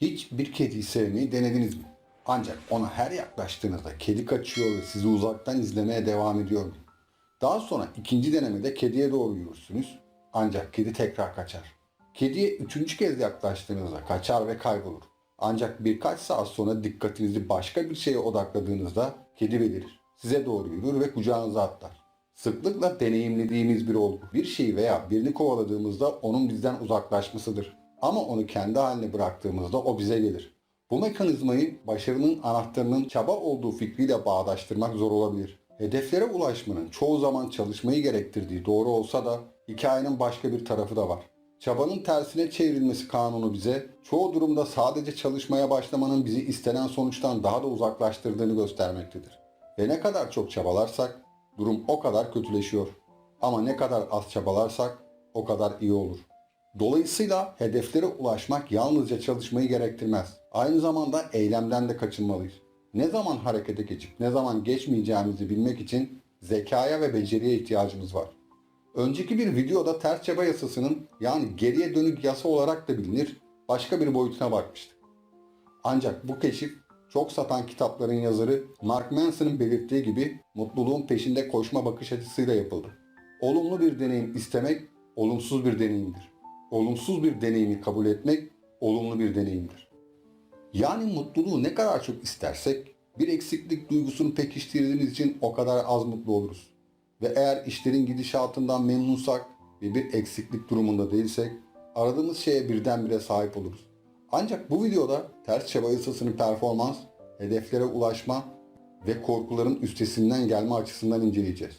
Hiç bir kediyi sevmeyi denediniz mi? Ancak ona her yaklaştığınızda kedi kaçıyor ve sizi uzaktan izlemeye devam ediyor mu? Daha sonra ikinci denemede kediye doğru yürürsünüz. Ancak kedi tekrar kaçar. Kediye üçüncü kez yaklaştığınızda kaçar ve kaybolur. Ancak birkaç saat sonra dikkatinizi başka bir şeye odakladığınızda kedi belirir. Size doğru yürür ve kucağınıza atlar. Sıklıkla deneyimlediğimiz bir olgu. Bir şeyi veya birini kovaladığımızda onun bizden uzaklaşmasıdır. Ama onu kendi haline bıraktığımızda o bize gelir. Bu mekanizmayı başarının anahtarının çaba olduğu fikriyle bağdaştırmak zor olabilir. Hedeflere ulaşmanın çoğu zaman çalışmayı gerektirdiği doğru olsa da hikayenin başka bir tarafı da var. Çabanın tersine çevrilmesi kanunu bize çoğu durumda sadece çalışmaya başlamanın bizi istenen sonuçtan daha da uzaklaştırdığını göstermektedir. Ve ne kadar çok çabalarsak durum o kadar kötüleşiyor. Ama ne kadar az çabalarsak o kadar iyi olur. Dolayısıyla hedeflere ulaşmak yalnızca çalışmayı gerektirmez. Aynı zamanda eylemden de kaçınmalıyız. Ne zaman harekete geçip ne zaman geçmeyeceğimizi bilmek için zekaya ve beceriye ihtiyacımız var. Önceki bir videoda ters çaba yasasının yani geriye dönük yasa olarak da bilinir başka bir boyutuna bakmıştık. Ancak bu keşif çok satan kitapların yazarı Mark Manson'ın belirttiği gibi mutluluğun peşinde koşma bakış açısıyla yapıldı. Olumlu bir deneyim istemek olumsuz bir deneyimdir. Olumsuz bir deneyimi kabul etmek olumlu bir deneyimdir. Yani mutluluğu ne kadar çok istersek bir eksiklik duygusunu pekiştirdiğimiz için o kadar az mutlu oluruz. Ve eğer işlerin gidişatından memnunsak ve bir eksiklik durumunda değilsek aradığımız şeye birdenbire sahip oluruz. Ancak bu videoda ters çaba yasasının performans, hedeflere ulaşma ve korkuların üstesinden gelme açısından inceleyeceğiz.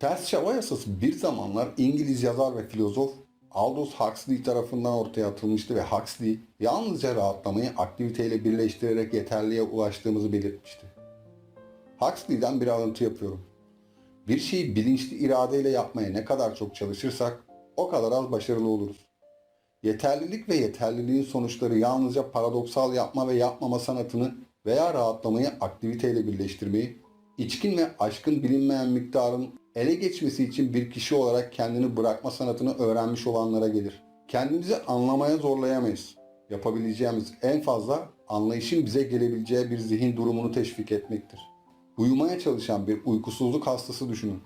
Ters çaba yasası bir zamanlar İngiliz yazar ve filozof Aldous Huxley tarafından ortaya atılmıştı ve Huxley yalnızca rahatlamayı aktiviteyle birleştirerek yeterliğe ulaştığımızı belirtmişti. Huxley'den bir alıntı yapıyorum. Bir şeyi bilinçli iradeyle yapmaya ne kadar çok çalışırsak o kadar az başarılı oluruz. Yeterlilik ve yeterliliğin sonuçları yalnızca paradoksal yapma ve yapmama sanatını veya rahatlamayı aktiviteyle birleştirmeyi, içkin ve aşkın bilinmeyen miktarın ele geçmesi için bir kişi olarak kendini bırakma sanatını öğrenmiş olanlara gelir. Kendimizi anlamaya zorlayamayız. Yapabileceğimiz en fazla anlayışın bize gelebileceği bir zihin durumunu teşvik etmektir. Uyumaya çalışan bir uykusuzluk hastası düşünün.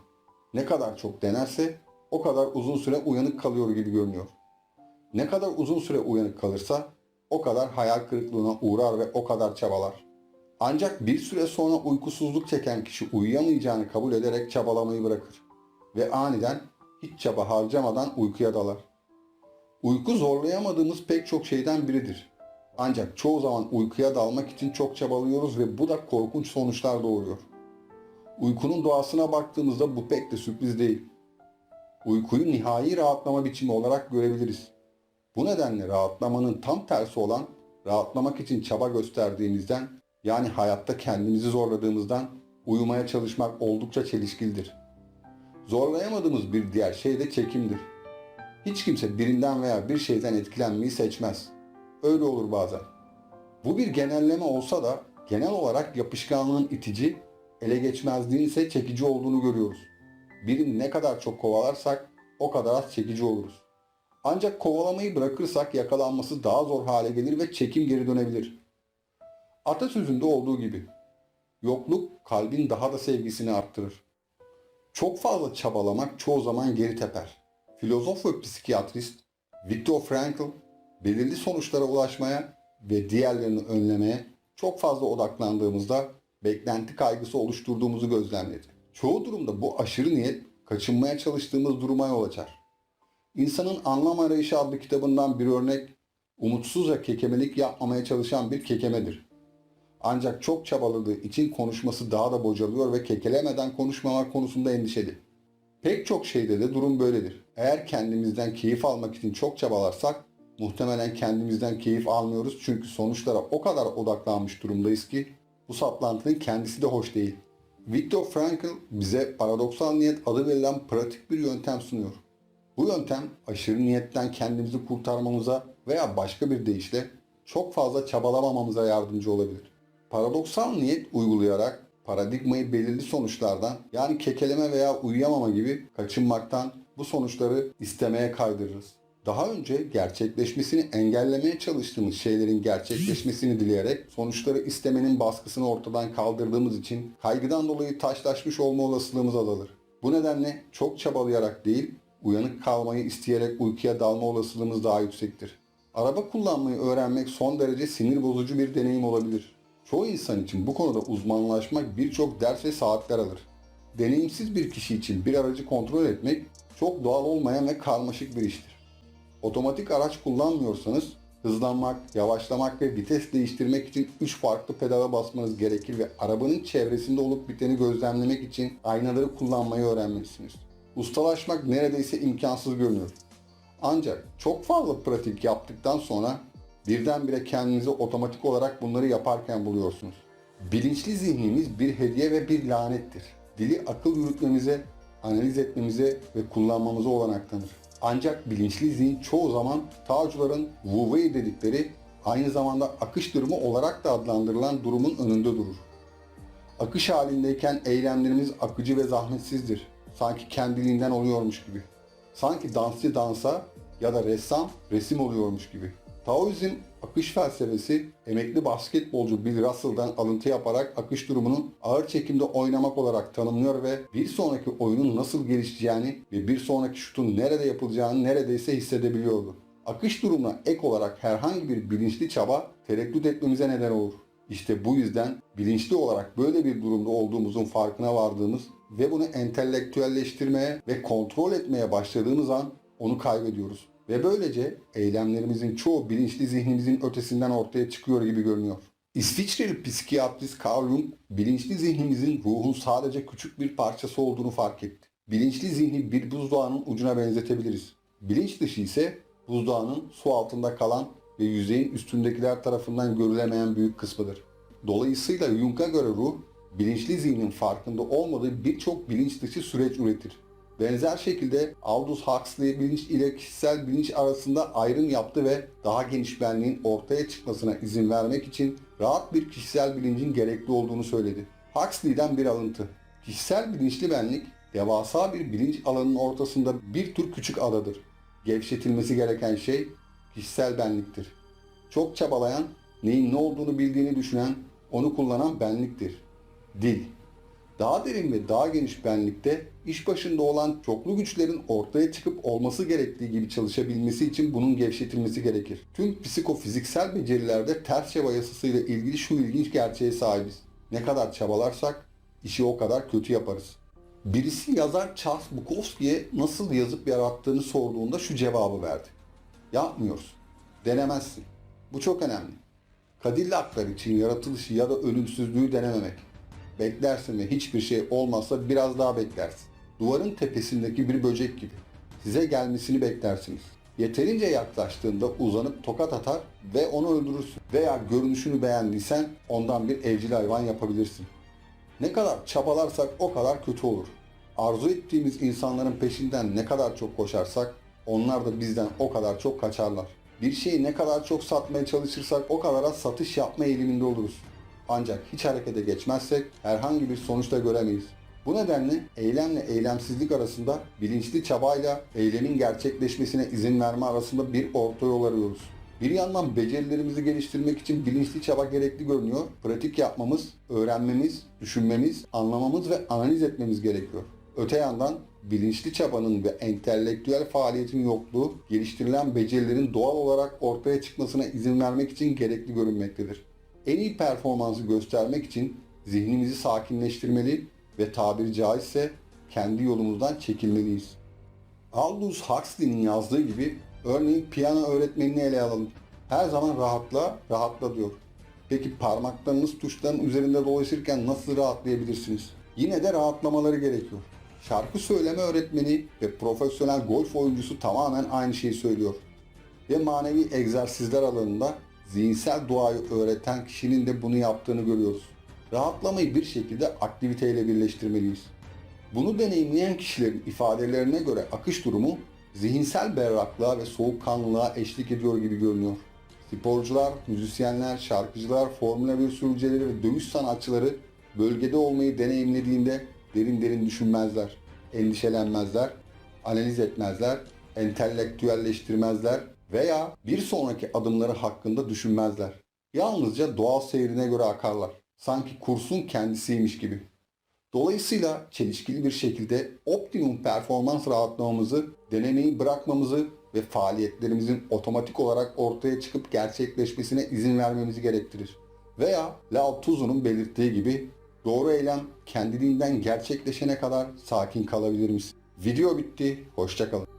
Ne kadar çok denerse o kadar uzun süre uyanık kalıyor gibi görünüyor. Ne kadar uzun süre uyanık kalırsa o kadar hayal kırıklığına uğrar ve o kadar çabalar. Ancak bir süre sonra uykusuzluk çeken kişi uyuyamayacağını kabul ederek çabalamayı bırakır. Ve aniden hiç çaba harcamadan uykuya dalar. Uyku zorlayamadığımız pek çok şeyden biridir. Ancak çoğu zaman uykuya dalmak için çok çabalıyoruz ve bu da korkunç sonuçlar doğuruyor. Uykunun doğasına baktığımızda bu pek de sürpriz değil. Uykuyu nihai rahatlama biçimi olarak görebiliriz. Bu nedenle rahatlamanın tam tersi olan rahatlamak için çaba gösterdiğimizden yani hayatta kendimizi zorladığımızdan uyumaya çalışmak oldukça çelişkilidir. Zorlayamadığımız bir diğer şey de çekimdir. Hiç kimse birinden veya bir şeyden etkilenmeyi seçmez. Öyle olur bazen. Bu bir genelleme olsa da genel olarak yapışkanlığın itici, ele geçmezliğin ise çekici olduğunu görüyoruz. Birini ne kadar çok kovalarsak o kadar az çekici oluruz. Ancak kovalamayı bırakırsak yakalanması daha zor hale gelir ve çekim geri dönebilir. Atasözünde olduğu gibi yokluk kalbin daha da sevgisini arttırır. Çok fazla çabalamak çoğu zaman geri teper. Filozof ve psikiyatrist Viktor Frankl belirli sonuçlara ulaşmaya ve diğerlerini önlemeye çok fazla odaklandığımızda beklenti kaygısı oluşturduğumuzu gözlemledi. Çoğu durumda bu aşırı niyet kaçınmaya çalıştığımız duruma yol açar. İnsanın Anlam Arayışı adlı kitabından bir örnek umutsuzca kekemelik yapmamaya çalışan bir kekemedir. Ancak çok çabaladığı için konuşması daha da bocalıyor ve kekelemeden konuşmamak konusunda endişeli. Pek çok şeyde de durum böyledir. Eğer kendimizden keyif almak için çok çabalarsak muhtemelen kendimizden keyif almıyoruz çünkü sonuçlara o kadar odaklanmış durumdayız ki bu saplantının kendisi de hoş değil. Viktor Frankl bize paradoksal niyet adı verilen pratik bir yöntem sunuyor. Bu yöntem aşırı niyetten kendimizi kurtarmamıza veya başka bir deyişle çok fazla çabalamamamıza yardımcı olabilir. Paradoksal niyet uygulayarak paradigmayı belirli sonuçlardan yani kekeleme veya uyuyamama gibi kaçınmaktan bu sonuçları istemeye kaydırırız. Daha önce gerçekleşmesini engellemeye çalıştığımız şeylerin gerçekleşmesini dileyerek sonuçları istemenin baskısını ortadan kaldırdığımız için kaygıdan dolayı taşlaşmış olma olasılığımız azalır. Bu nedenle çok çabalayarak değil, uyanık kalmayı isteyerek uykuya dalma olasılığımız daha yüksektir. Araba kullanmayı öğrenmek son derece sinir bozucu bir deneyim olabilir. Çoğu insan için bu konuda uzmanlaşmak birçok ders ve saatler alır. Deneyimsiz bir kişi için bir aracı kontrol etmek çok doğal olmayan ve karmaşık bir iştir. Otomatik araç kullanmıyorsanız hızlanmak, yavaşlamak ve vites değiştirmek için 3 farklı pedala basmanız gerekir ve arabanın çevresinde olup biteni gözlemlemek için aynaları kullanmayı öğrenmelisiniz. Ustalaşmak neredeyse imkansız görünüyor. Ancak çok fazla pratik yaptıktan sonra birdenbire kendinizi otomatik olarak bunları yaparken buluyorsunuz. Bilinçli zihnimiz bir hediye ve bir lanettir. Dili akıl yürütmemize, analiz etmemize ve kullanmamıza olanak tanır. Ancak bilinçli zihin çoğu zaman Taocuların Wu Wei dedikleri aynı zamanda akış durumu olarak da adlandırılan durumun önünde durur. Akış halindeyken eylemlerimiz akıcı ve zahmetsizdir. Sanki kendiliğinden oluyormuş gibi. Sanki dansçı dansa ya da ressam resim oluyormuş gibi. Taoizm akış felsefesi emekli basketbolcu Bill Russell'dan alıntı yaparak akış durumunu ağır çekimde oynamak olarak tanımlıyor ve bir sonraki oyunun nasıl gelişeceğini ve bir sonraki şutun nerede yapılacağını neredeyse hissedebiliyordu. Akış durumuna ek olarak herhangi bir bilinçli çaba tereddüt etmemize neden olur. İşte bu yüzden bilinçli olarak böyle bir durumda olduğumuzun farkına vardığımız ve bunu entelektüelleştirmeye ve kontrol etmeye başladığımız an onu kaybediyoruz. Ve böylece eylemlerimizin çoğu bilinçli zihnimizin ötesinden ortaya çıkıyor gibi görünüyor. İsviçreli psikiyatrist Carl Jung, bilinçli zihnimizin ruhun sadece küçük bir parçası olduğunu fark etti. Bilinçli zihni bir buzdağının ucuna benzetebiliriz. Bilinç dışı ise buzdağının su altında kalan ve yüzeyin üstündekiler tarafından görülemeyen büyük kısmıdır. Dolayısıyla Jung'a göre ruh, bilinçli zihnin farkında olmadığı birçok bilinç dışı süreç üretir. Benzer şekilde Aldous Huxley bilinç ile kişisel bilinç arasında ayrım yaptı ve daha geniş benliğin ortaya çıkmasına izin vermek için rahat bir kişisel bilincin gerekli olduğunu söyledi. Huxley'den bir alıntı. Kişisel bilinçli benlik, devasa bir bilinç alanının ortasında bir tür küçük adadır. Gevşetilmesi gereken şey kişisel benliktir. Çok çabalayan, neyin ne olduğunu bildiğini düşünen, onu kullanan benliktir. Dil. Daha derin ve daha geniş benlikte iş başında olan çoklu güçlerin ortaya çıkıp olması gerektiği gibi çalışabilmesi için bunun gevşetilmesi gerekir. Tüm psikofiziksel becerilerde ters çaba yasasıyla ilgili şu ilginç gerçeğe sahibiz. Ne kadar çabalarsak işi o kadar kötü yaparız. Birisi yazar Charles Bukowski'ye nasıl yazıp yarattığını sorduğunda şu cevabı verdi. Yapmıyorsun. Denemezsin. Bu çok önemli. Kadillaklar için yaratılışı ya da ölümsüzlüğü denememek. Beklersin ve hiçbir şey olmazsa biraz daha beklersin. Duvarın tepesindeki bir böcek gibi. Size gelmesini beklersiniz. Yeterince yaklaştığında uzanıp tokat atar ve onu öldürürsün. Veya görünüşünü beğendiysen ondan bir evcil hayvan yapabilirsin. Ne kadar çabalarsak o kadar kötü olur. Arzu ettiğimiz insanların peşinden ne kadar çok koşarsak onlar da bizden o kadar çok kaçarlar. Bir şeyi ne kadar çok satmaya çalışırsak o kadar az satış yapma eğiliminde oluruz. Ancak hiç harekete geçmezsek herhangi bir sonuç da göremeyiz. Bu nedenle eylemle eylemsizlik arasında bilinçli çabayla eylemin gerçekleşmesine izin verme arasında bir orta yol arıyoruz. Bir yandan becerilerimizi geliştirmek için bilinçli çaba gerekli görünüyor. Pratik yapmamız, öğrenmemiz, düşünmemiz, anlamamız ve analiz etmemiz gerekiyor. Öte yandan bilinçli çabanın ve entelektüel faaliyetin yokluğu geliştirilen becerilerin doğal olarak ortaya çıkmasına izin vermek için gerekli görünmektedir. En iyi performansı göstermek için zihnimizi sakinleştirmeli ve tabiri caizse kendi yolumuzdan çekilmeliyiz. Aldous Huxley'nin yazdığı gibi örneğin piyano öğretmenini ele alalım. Her zaman rahatla, rahatla diyor. Peki parmaklarınız tuşların üzerinde dolaşırken nasıl rahatlayabilirsiniz? Yine de rahatlamaları gerekiyor. Şarkı söyleme öğretmeni ve profesyonel golf oyuncusu tamamen aynı şeyi söylüyor. Ve manevi egzersizler alanında zihinsel duayı öğreten kişinin de bunu yaptığını görüyoruz. Rahatlamayı bir şekilde aktiviteyle birleştirmeliyiz. Bunu deneyimleyen kişilerin ifadelerine göre akış durumu zihinsel berraklığa ve soğukkanlılığa eşlik ediyor gibi görünüyor. Sporcular, müzisyenler, şarkıcılar, Formula 1 sürücüleri ve dövüş sanatçıları bölgede olmayı deneyimlediğinde derin derin düşünmezler, endişelenmezler, analiz etmezler, entelektüelleştirmezler veya bir sonraki adımları hakkında düşünmezler. Yalnızca doğal seyrine göre akarlar. Sanki kursun kendisiymiş gibi. Dolayısıyla çelişkili bir şekilde optimum performans rahatlamamızı, denemeyi bırakmamızı ve faaliyetlerimizin otomatik olarak ortaya çıkıp gerçekleşmesine izin vermemizi gerektirir. Veya Lao Tzu'nun belirttiği gibi doğru eylem kendiliğinden gerçekleşene kadar sakin kalabilir? Video bitti, hoşçakalın.